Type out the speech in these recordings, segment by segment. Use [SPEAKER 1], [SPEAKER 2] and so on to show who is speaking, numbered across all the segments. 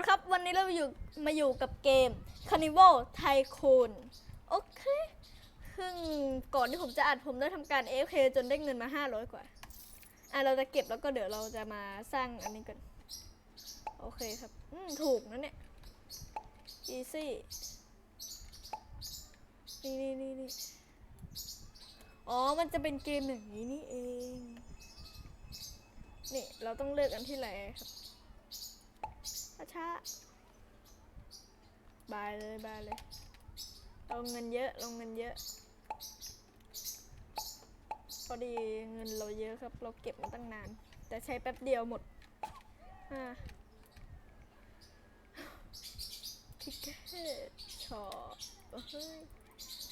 [SPEAKER 1] คนครับ วันนี้เราอยู่มาอยู่กับเกม Carnival Tycoon โอเคซึ่งก่อนที่ผมจะอัดผมได้ทำการ AFK จนได้เงินมา 500 กว่า อะ เราจะเก็บแล้วก็เดี๋ยวเราจะมาสร้างอันนี้กัน โอเคครับ อืม ถูกนะเนี่ย easy นี่นี่นี่นี่อ๋อ มันจะเป็นเกมอย่างนี้นี่เอง นี่ เราต้องเลือกอันที่ไหนครับ ช้าๆบายเลยบายเลยลงเงินเยอะลงเงินเยอะ พอดีเงินเราเยอะครับ เราเก็บมาตั้งนาน แต่ใช้แป๊บเดียวหมดอ่าทิกเกอร์ช็อปเฮ้ย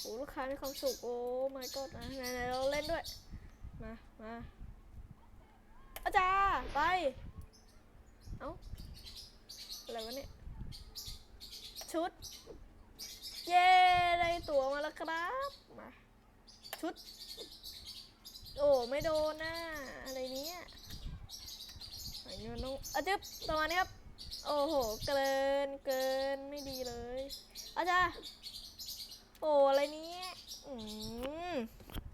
[SPEAKER 1] โอ้ลูกค้ามีความสุข โอ้ my god นะไหนๆเราเล่นด้วย มามาอาจารย์ไป เอ้า อะไรวะเนี่ย ชุด เย้ได้ตั๋วมาแล้วครับมาชุด โอ้ไม่โดนนะอะไรเนี้ยไอ้นี่มันต้องอะจึ๊บประมาณนี้ครับ โอ้โห เกินเกินไม่ดีเลยอาจารย์โอ้อะไรเนี้ยอืม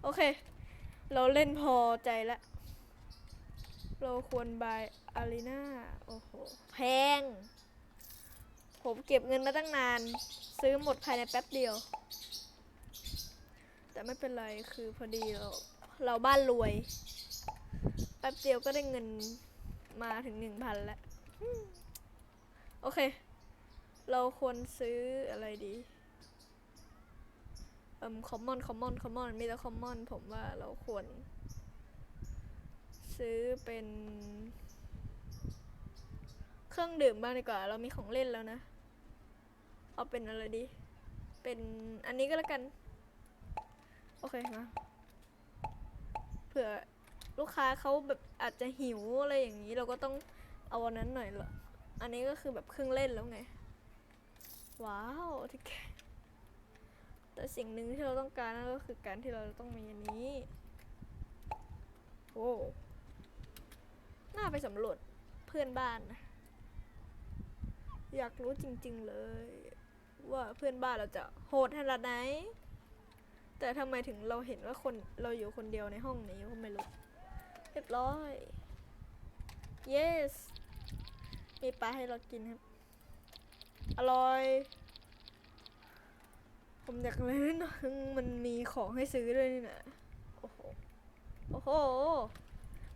[SPEAKER 1] โอเค เราเล่นพอใจล้วเราควรบายอารีนาโอ้โห แพง ผมเก็บเงินมาตั้งนาน ซื้อหมดภายในแป๊บเดียว แต่ไม่เป็นไรคือพอดีเราเราบ้านรวย แป๊บเดียวก็ได้เงินมาถึงหนึ่งพันแล้ว โอเค เราควรซื้ออะไรดีเอืมคอมมอนคอมมอนคอมมอนมีแต่คอมมอนผมว่าเราควร ซื้อเป็น เครื่องดื่มบ้างดีกว่า เรามีของเล่นแล้วนะ เอาเป็นอะไรดี เป็นอันนี้ก็แล้วกัน โอเคมาเผื่อลูกค้าเขาแบบอาจจะหิวอะไรอย่างนี้เราก็ต้องเอาวันนั้นหน่อยเหรออันนี้ก็คือแบบเครื่องเล่นแล้วไง ว้าวที่แกแต่สิ่งหนึ่งที่เราต้องการนั่นก็คือการที่เราต้องมีอันนี้โอ้น่าไปสำรวจเพื่อนบ้านนะอยากรู้จริง ๆ เลย ว่าเพื่อนบ้านเราจะโหดขนาดไหน แต่ทำไมถึงเราเห็นว่าคนเราอยู่คนเดียวในห้องนี้ก็ไม่รู้เรียบร้อย yes มีปลาให้เรากินครับ อร่อย ผมอยากเล่นนะมันมีของให้ซื้อด้วยนี่นะโอ้โห โอ้โห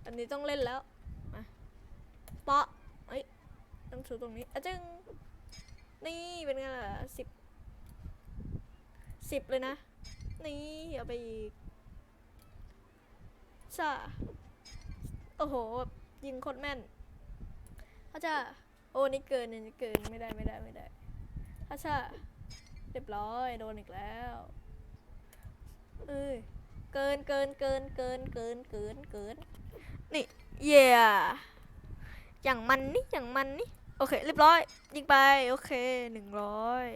[SPEAKER 1] อันนี้ต้องเล่นแล้ว มาเปาะเอ้ย ต้องชูตรงนี้อะจึง นี่เป็นไงล่ะสิบสิบเลยนะ นี่เอาไปอีกช่าโอ้โหยิงโคตรแม่นอาจ้าโอ้นี่เกินนี่เกินไม่ได้ไม่ได้ไม่ได้อาช่าเรียบร้อยโดนอีกแล้วเอ้ยเกินเกินเกินเกินเกินเกินเกินนี่เย่อย่างมันนี่อย่างมันนี่ โอเค เรียบร้อย ยิงไป โอเคหนึ่งร้อย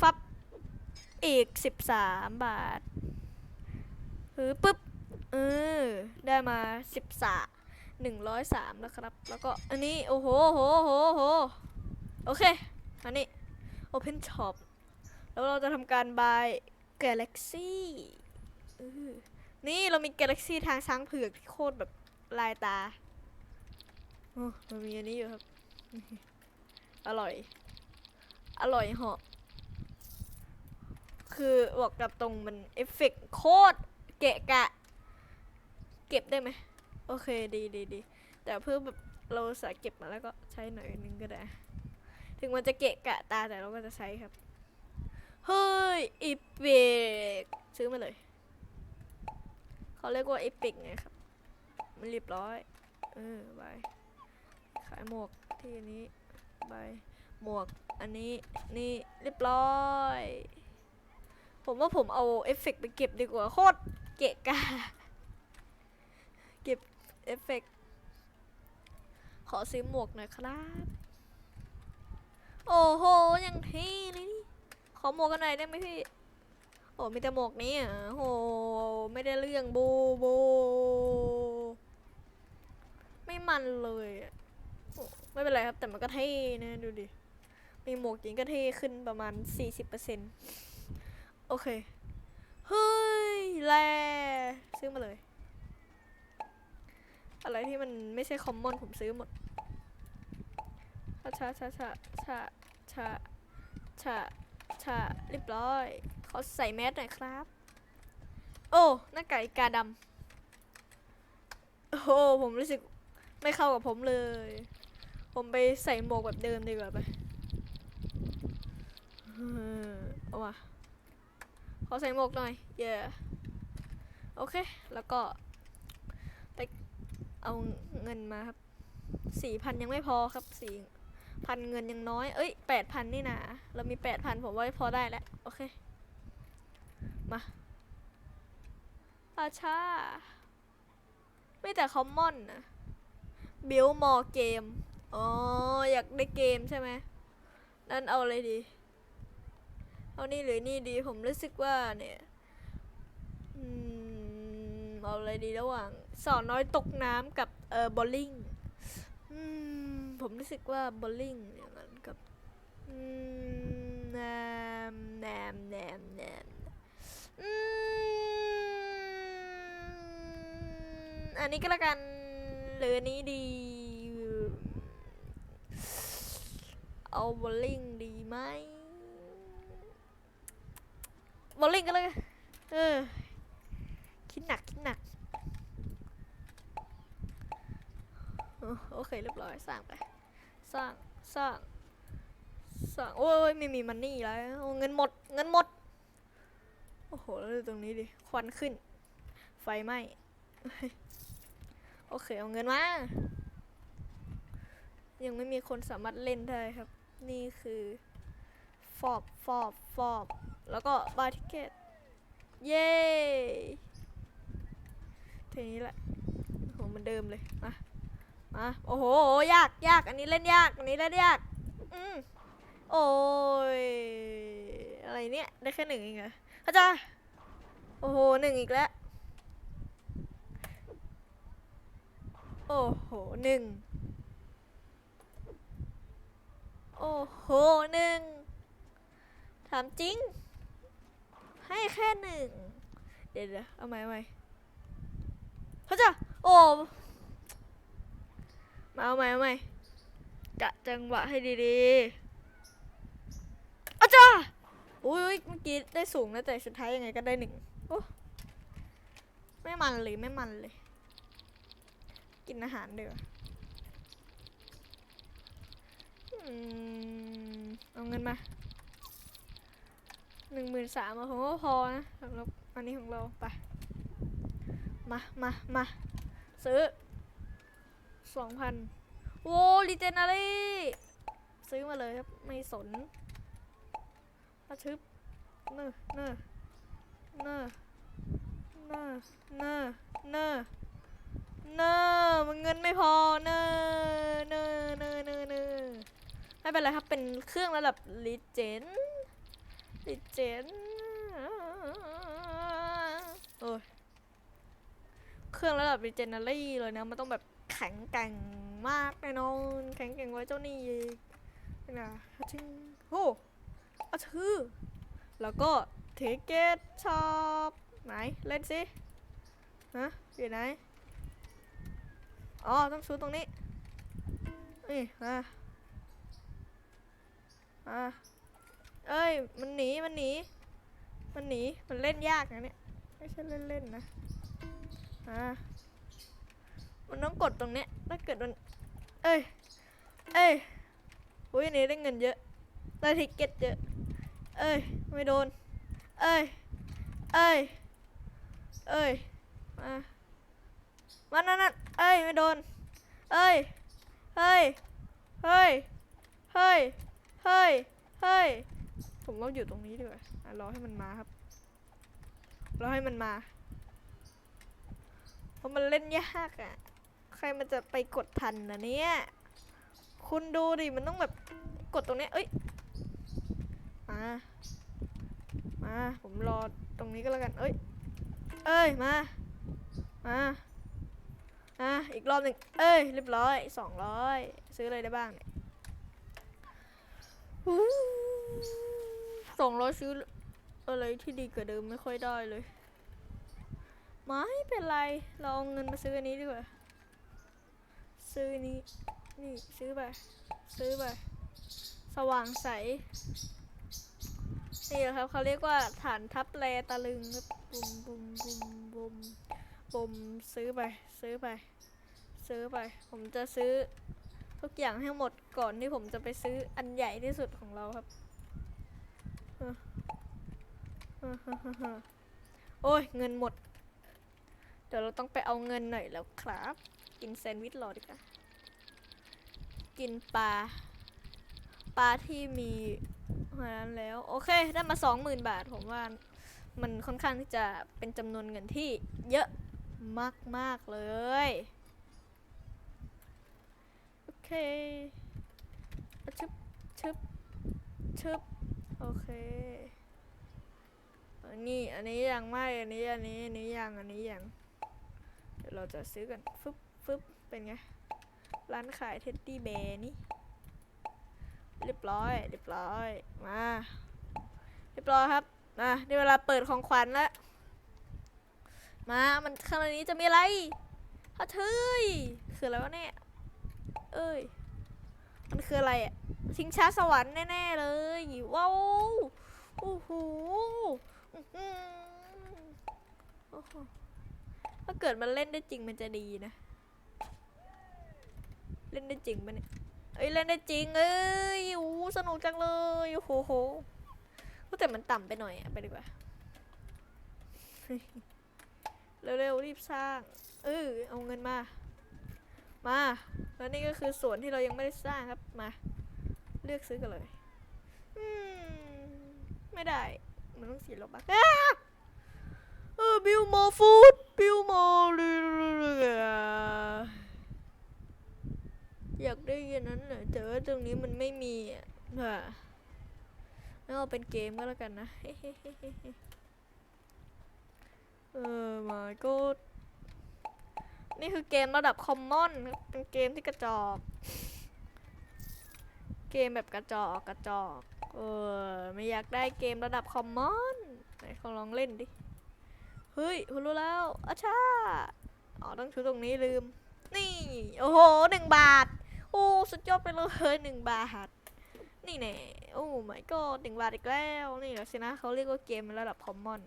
[SPEAKER 1] ฟับ อีกสิบสามบาทหือปุ๊บเออได้มาสิบสาหนึ่งร้อยสามแล้วครับ แล้วก็อันนี้ โอ้โหโหโหโหโอเค อันนี้ Open Shop แล้วเราจะทำการ buy Galaxy นี่เรามี Galaxy ทางช้างเผือกที่โคตรแบบลายตา โอ้มันมีอันนี้อยู่ครับ อร่อย อร่อยเหาะ คือบอกกับตรงมันเอฟเฟกต์โคตรเกะกะ เก็บได้ไหม โอเคดีดีดี แต่เพื่อแบบเราสาเก็บมาแล้วก็ใช้หน่อยนึงก็ได้ ถึงมันจะเกะกะตาแต่เราก็จะใช้ครับ เฮ้ยอีพิกซื้อมาเลย เขาเรียกว่าอีพิกไงครับ มันเรียบร้อย เออบายขาย หมวกที่อันนี้บายหมวกอันนี้นี่เรียบร้อย ผมว่าผมเอาเอฟเฟกต์ไปเก็บดีกว่าโคตรเกะกะเก็บเอฟเฟกต์ขอซื้อหมวกหน่อยครับ โอ้โหย่างที่เลยนี่ขอหมวกกันหน่อยได้ไหมพี่โอ้มีแต่หมวกนี้อะโหไม่ได้เรื่องบูบูไม่มันเลยอะ ไม่เป็นไรครับ แต่มันก็เท่นะดูดิ มีหมวกจริงก็เท่ขึ้นประมาณ 40%โอเค เฮ้ย แลซื้อมาเลย อะไรที่มันไม่ใช่คอมมอนผมซื้อหมดชาชาชาชาชาชาชาเรียบร้อย ขอใส่แมสหน่อยครับ โอ้หน้ากากกาดำโอ้ผมรู้สึกไม่เข้ากับผมเลย ผมไปใส่หมวกแบบเดิมดีกว่าไปเอามาขอใส่หมวกหน่อย เย่โอเค แล้วก็ ไปเอาเงินมาครับสี่พันยังไม่พอครับสี่พันเงินยังน้อย เอ้ยแปดพันนี่นะเรามีแปดพันผมว่าพอได้แล้ว โอเค มาอาชา ไม่แต่คอมมอนนะบิลมอเกม อ๋ออยากได้เกมใช่ไหมนั่นเอาอะไรดี เอานี่หรือนี่ดีผมรู้สึกว่าเนี่ยอืมเอาอะไรดีระหว่าง สอนน้อยตกน้ำกับเออบอลลิงอืมผมรู้สึกว่าบอลลิงเนี่ยมันกับอืมแนมแนมแนมแนมอืมอันนี้ก็แล้วกันหรือนี้ดี เอาบอลลิงดีไหมบอลลิงก็เลยเออคิดหนักคิดหนักโอเคเรียบร้อยสร้างไปสร้างสร้างสร้างโอ้ยไม่มีมันนี่แล้วเงินหมดเงินหมดโอ้โหแล้วดูตรงนี้ดิควันขึ้น ไฟไหม้โอเคเอาเงินมายังไม่มีคนสามารถเล่นได้ครับ นี่คือฟอบฟอบฟอบแล้วก็บาร์ทิเกตเย้ทีนี้แหละโอ้โหเหมันเดิมเลยมามาโอ้โหยากยากอันนี้เล่นยากอันนี้เล่นยากอืมโอ้ยอะไรเนี่ยได้แค่หนึ่งเองเหรออาจารย์โอ้โหหนึ่งอีกแล้ว โอ้โหหนึ่ง โอ้โหหนึ่งถามจริง ให้แค่หนึ่ง เดี๋ยวเดี๋ยวเอาใหม่ใหม่เขาจะโอ้มาเอาใหม่เอาใหม่กะจังหวะให้ดีๆอาจ้าอุ้ยเมื่อกี้ได้สูงนะแต่สุดท้ายยังไงก็ได้หนึ่งโอ้ไม่มันเลยไม่มันเลย กินอาหารเดี๋ยวาอืม เอาเงินมาหนึ่งหมื่นสามผมว่าพอนะสำหรับอันนี้ของเราไป มามามาซื้อสองพันโว้ลิเจนารีซื้อมาเลยครับ ไม่สนอาชึบเนอเนอเนอเนอเนอเนอเนอมันเงินไม่พอเนอเนอเนอเนอเนอ ไม่เป็นไรครับ เป็นเครื่องระดับลิเจนลิเจนโอ้ยเครื่องระดับ Regenery เลยนะ มันต้องแบบแข็งแกร่งมากแน่นอน แข็งแกร่งไว้เจ้านี่อีกนี่นะชิงโอ้อาชื่อ แล้วก็เทเกตช็อปไหน เล่นสิฮะอยู่ไหน อ๋อ ต้องชูตรงนี้นี่มา มาเอ้ย มันหนี มันหนี มันหนี มันเล่นยากนะเนี่ย ไม่ใช่เล่นๆนะ อ่ามันต้องกดตรงเนี้ย ถ้าเกิดมัน เอ้ย เอ้ยอุ้ยอันนี้ได้เงินเยอะ ได้ทิกเก็ตเยอะ เอ้ย ไม่โดน เอ้ย เอ้ย เอ้ย มามันนั่นนั่นเอ้ย ไม่โดน เอ้ย เฮ้ย เฮ้ย เฮ้ย เฮ้ย เฮ้ย ผมว่าอยู่ตรงนี้ดีกว่าอะรอให้มันมาครับ รอให้มันมา เพราะมันเล่นยากอะ่ะ ใครมันจะไปกดทันนะเนี่ย คุณดูดิ มันต้องแบบกดตรงนี้ เอ้ย มา มา ผมรอตรงนี้ก็แล้วกัน เอ้ย เอ้ย มา มาอะอีกรอบหนึ่งเอ้ย เรียบร้อยสองร้อยซื้ออะไรได้บ้างเนี่ย สองร้อยซื้ออะไรที่ดีกว่าเดิมไม่ค่อยได้เลย ไม่เป็นไร เราเอาเงินมาซื้ออันนี้ดีกว่า ซื้อนี้ นี่ซื้อไป ซื้อไป สว่างใส นี่แหละครับ เขาเรียกว่าฐานทัพแลตะลึงครับบุมบุมบุมบุมบุมซื้อไป ซื้อไป ซื้อไป ผมจะซื้อ ทุกอย่างให้หมดก่อนที่ผมจะไปซื้ออันใหญ่ที่สุดของเราครับ โอ้ยเงินหมด เดี๋ยวเราต้องไปเอาเงินหน่อยแล้วครับ กินแซนด์วิชรอดีกว่า กินปลา ปลาที่มีอันนั้นแล้ว โอเค ได้มาสองหมื่นบาท ผมว่ามันค่อนข้างที่จะเป็นจำนวนเงินที่เยอะมาก ๆ เลย เคชึบชึบชึบโอเคอันนี้อันนี้ยังไม่อันนี้อันนี้อันนี้ยังอันนี้ยังเดี๋ยวเราจะซื้อกันฟึบฟึบเป็นไง ร้านขายเท็ดดี้แบร์นี่เรียบร้อยเรียบร้อยมาเรียบร้อยครับมาในเวลาเปิดของขวัญแล้วมา มันข้างในนี้จะมีอะไรฮัทเฮ้ยคืออะไรวะเนี่ย เอ้ย มันคืออะไรอะชิงช้าสวรรค์แน่ๆเลยว้าวโอ้โหถ้าเกิดมันเล่นได้จริงมันจะดีนะ เล่นได้จริงปะเนี่ยเอ้ยเล่นได้จริงเอ้ยโอ้สนุกจังเลยโอ้โหโหแต่มันต่ำไปหน่อยอะไปดีกว่าเร็วๆรีบสร้าง เออเอาเงินมา มา แล้วนี่ก็คือสวนที่เรายังไม่ได้สร้างครับมา เลือกซื้อกันเลย อืม ไม่ได้ มันต้องสีลบบ้าเออบิวมอฟูดบิวมอเรืออยากได้ยินนั้นแหละแต่ว่าตรงนี้มันไม่มีอะค่ะงั้นเอาเป็นเกมก็แล้วกันนะ เออ my god นี่คือเกมระดับคอมมอน เป็นเกมที่กระจอก เกมแบบกระจอกกระจอก เออ ไม่อยากได้เกมระดับคอมมอนไหนขอลองเล่นดิ เฮ้ยคุณรู้แล้วอาชาอ๋อต้องชูตรงนี้ลืม นี่ โอ้โหหนึ่งบาท โอ้สุดยอดไปเลยหนึ่งบาท นี่แน่ โอ้ my god หนึ่งบาทอีกแล้ว นี่แหละสินะเขาเรียกว่าเกมระดับคอมมอน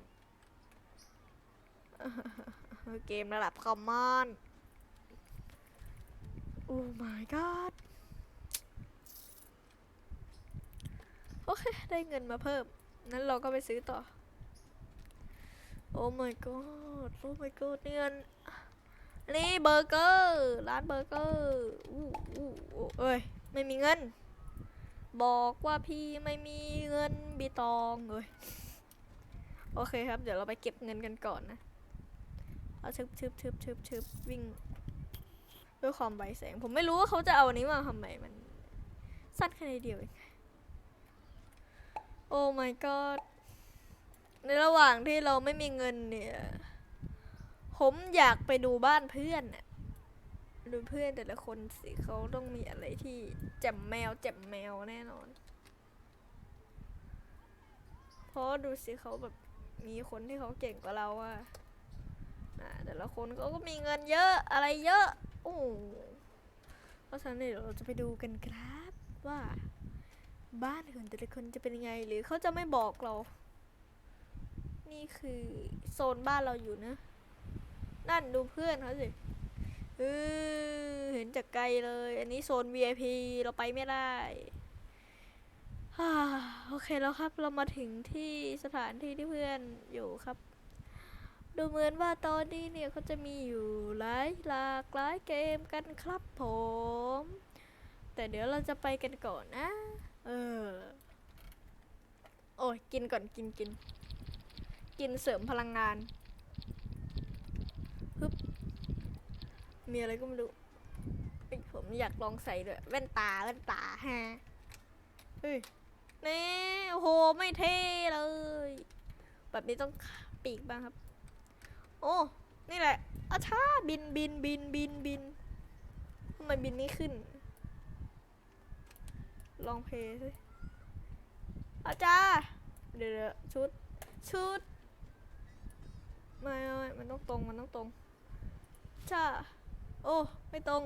[SPEAKER 1] เกมระดับคอมมอน โอ้ my god โอเค ได้เงินมาเพิ่ม นั้นเราก็ไปซื้อต่อ โอ้ my god โอ้ my god เงินนี่เบอร์เกอร์ ร้านเบอร์เกอร์อู้อู้เอ้ย ไม่มีเงิน บอกว่าพี่ไม่มีเงินบีตองเอ้ยโอเคครับ เดี๋ยวเราไปเก็บเงินกันก่อนนะ เอาชึบชึบชึบชึบชึบวิ่งด้วยความใบแสง ผมไม่รู้ว่าเขาจะเอาอันนี้มาทำไมมัน สั้นแค่นิดเดียวเองโอ้ my god ในระหว่างที่เราไม่มีเงินเนี่ย ผมอยากไปดูบ้านเพื่อนน่ะดูเพื่อนแต่ละคนสิเขาต้องมีอะไรที่แจ่มแมวแจ่มแมวแน่นอน เพราะดูสิเขาแบบมีคนที่เขาเก่งกว่าเราอะ แต่ละคนเขาก็มีเงินเยอะอะไรเยอะโอ้เพราะฉะนั้นเดี๋ยวเราจะไปดูกันครับว่า บ้านของแต่ละคนจะเป็นยังไงหรือเขาจะไม่บอกเรา นี่คือโซนบ้านเราอยู่นะ นั่นดูเพื่อนเขาสิเออเห็นจากไกลเลย อันนี้โซน VIP เราไปไม่ได้ฮ่าโอเคแล้วครับเรามาถึงที่สถานที่ที่เพื่อนอยู่ครับ ดูเหมือนว่าตอนนี้เนี่ยเขาจะมีอยู่หลายหลากหลายเกมกันครับผม แต่เดี๋ยวเราจะไปกันก่อนนะ เออ โอ้ยกินก่อนกินกิน กินเสริมพลังงานฮึบมีอะไรก็ไม่รู้ผมอยากลองใส่ด้วยแว่นตาแว่นตาฮะเฮ้ยนี่โอ้โหไม่เท่เลย แบบนี้ต้องปีกบ้างครับ โอ้ นี่แหละอาชาบินบินบินบินบินทำไมบินไม่ขึ้น ลองเพลย์สิอาจารย์เดี๋ยวเดี๋ยวชุด ชุด ไม่ไม่มันต้องตรง มันต้องตรงช่าโอ้ ไม่ตรง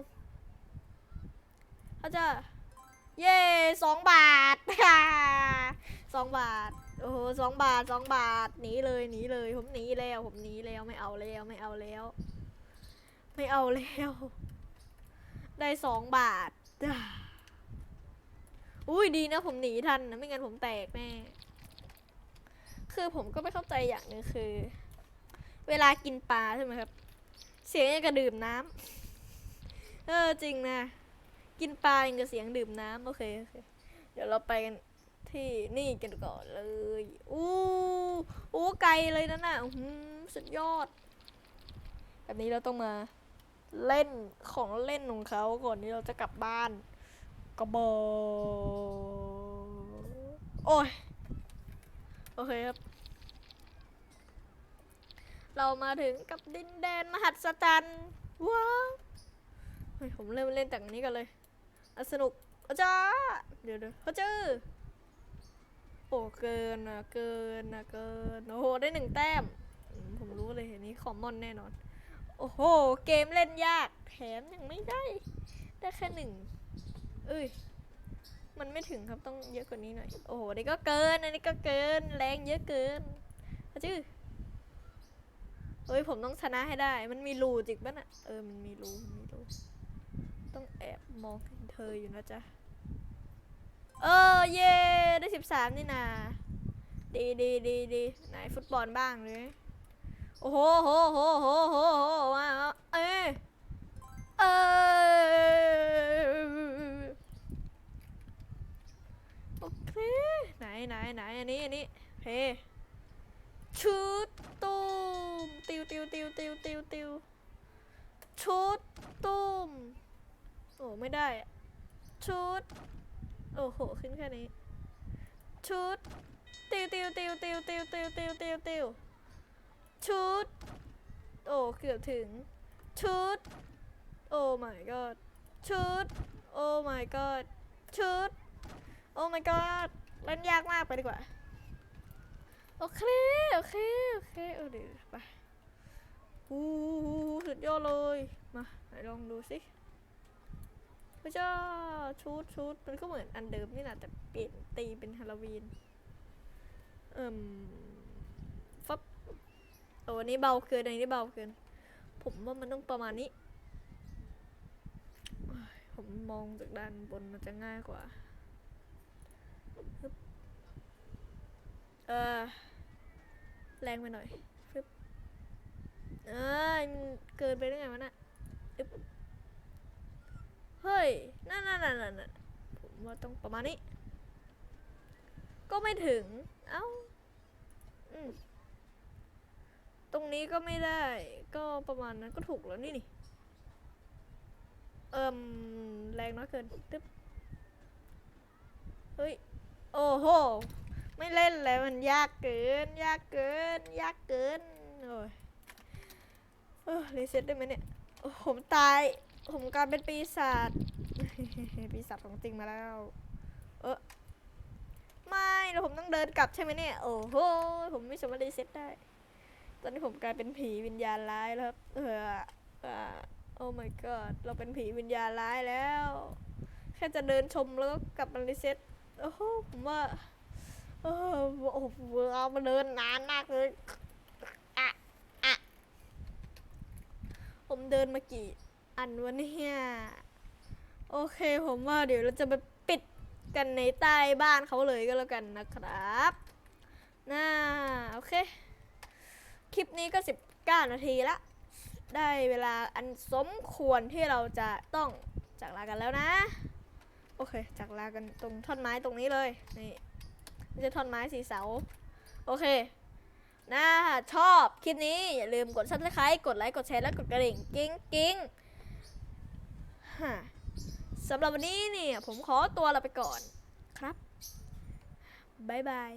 [SPEAKER 1] อาจารย์เย่สองบาท สองบาท โอ้โหสองบาทสองบาทหนีเลยหนีเลยผมหนีแล้วผมหนีแล้วไม่เอาแล้วไม่เอาแล้ว ไม่เอาแล้ว ได้สองบาทจ้าอุ้ยดีนะผมหนีทันนะไม่งั้นผมแตกแน่คือผมก็ไม่เข้าใจอย่างหนึ่งคือ เวลากินปลาใช่ไหมครับ เสียงยังกระดื่มน้ำเออจริงนะ กินปลายังกับเสียงดื่มน้ำโอเคโอเคเดี๋ยวเราไปกัน ที่นี่กันก่อนเลย อู้อู้ไกลเลยนั่นน่ะสุดยอด แบบนี้เราต้องมาเล่นของเล่นของเขาก่อนที่เราจะกลับบ้านกระบอกโอ้ย โอเคครับ เรามาถึงกับดินแดนมหัศจรรย์ว้าวผมเริ่มเล่นจากนี้กันเลย สนุกอาจารย์เดี๋ยวเดี๋ยวเขาเจอ โอ้เกินอะเกินอะเกินโอ้โหได้หนึ่งแต้ม ผมรู้เลยอันนี้คอมมอนแน่นอน โอ้โห เกมเล่นยาก แถมยังไม่ได้ ได้แค่หนึ่งเอ้ยมันไม่ถึงครับต้องเยอะกว่านี้หน่อย โอ้โหนี่ก็เกินอันนี้ก็เกินแรงเยอะเกินเขาชื่อเฮ้ยผมต้องชนะให้ได้ มันมีรูจริงปะน่ะเออมันมีรูมันมีรูต้องแอบมองเธออยู่นะจ๊ะ เออเย่ได้สิบสามนี่นาดีดีดีดีไหนฟุตบอลบ้างเลยโอ้โหโหโหโหโหโหมาเอ้ยเออโอเคไหนไหนไหนอันนี้อันนี้เพชุดตุ้มติวติวติวติวติวติวชุดตุ้มโอ้ไม่ได้ชุด โอ้โห ขึ้นแค่นี้ ชุด ติวติวติวติวติวติวติวติวติวชุด โอ้ เกือบถึง ชุด โอ้ my god ชุด โอ้ my god ชุด โอ้ my god เล่นยากมากไปดีกว่า โอเค โอเค โอเคเออเดี๋ยวไปอู้หูสุดยอดเลย มาไหนลองดูสิ ระเจ้าชุดชุดมันก็เหมือนอันเดิมนี่แหละแต่เปลี่ยนตีเป็นฮาโลวีนเอิ่มฟับโอ้อันนี้เบาเกินอันนี้เบาเกิน ผมว่ามันต้องประมาณนี้ ผมมองจากด้านบนมันจะง่ายกว่าเออแรงไปหน่อยเอ้ยเกินไปได้ไงวะน่ะ ฮ้ย นั่นนั่นนั่นนั่นผมว่าต้องประมาณนี้ ก็ไม่ถึง เอ้า อืม ตรงนี้ก็ไม่ได้ ก็ประมาณนั้นก็ถูกแล้วนี่นี่ เอิมแรงน้อยเกิน ตึ๊บ เฮ้ย โอ้โห ไม่เล่นแล้วมันยากเกิน ยากเกิน ยากเกิน โอ้ย เออรีเซ็ตได้ไหมเนี่ย โอ้ผมตาย ผมกลายเป็นปีศาจ ปีศาจของจริงมาแล้ว เออไม่แล้วผมต้องเดินกลับใช่ไหมเนี่ย โอ้โห ผมไม่สามารถรีเซ็ตได้ ตอนนี้ผมกลายเป็นผีวิญญาณร้ายแล้วครับ เออเออโอ้ my god เราเป็นผีวิญญาณร้ายแล้ว แค่จะเดินชมแล้วก็กลับมารีเซ็ตโอ้โห ผมว่าเออโอ้โหเอามาเดินนานมากเลยอะอะผมเดินมากี่ อันวะเนี่ยโอเคผมว่าเดี๋ยวเราจะไปปิดกันในใต้บ้านเขาเลยก็แล้วกันนะครับน่าโอเค คลิปนี้ก็19นาทีละ ได้เวลาอันสมควรที่เราจะต้องจากลากันแล้วนะ โอเค จากลากันตรงท่อนไม้ตรงนี้เลย นี่ไม่ใช่ท่อนไม้สีเสา โอเคนะชอบคลิปนี้ อย่าลืมกด subscribe กดไลค์ กดแชร์ และกดกระดิ่ง กิ้งกิ้ง ฮะสำหรับวันนี้เนี่ย ผมขอตัวลาไปก่อนครับ บ๊ายบาย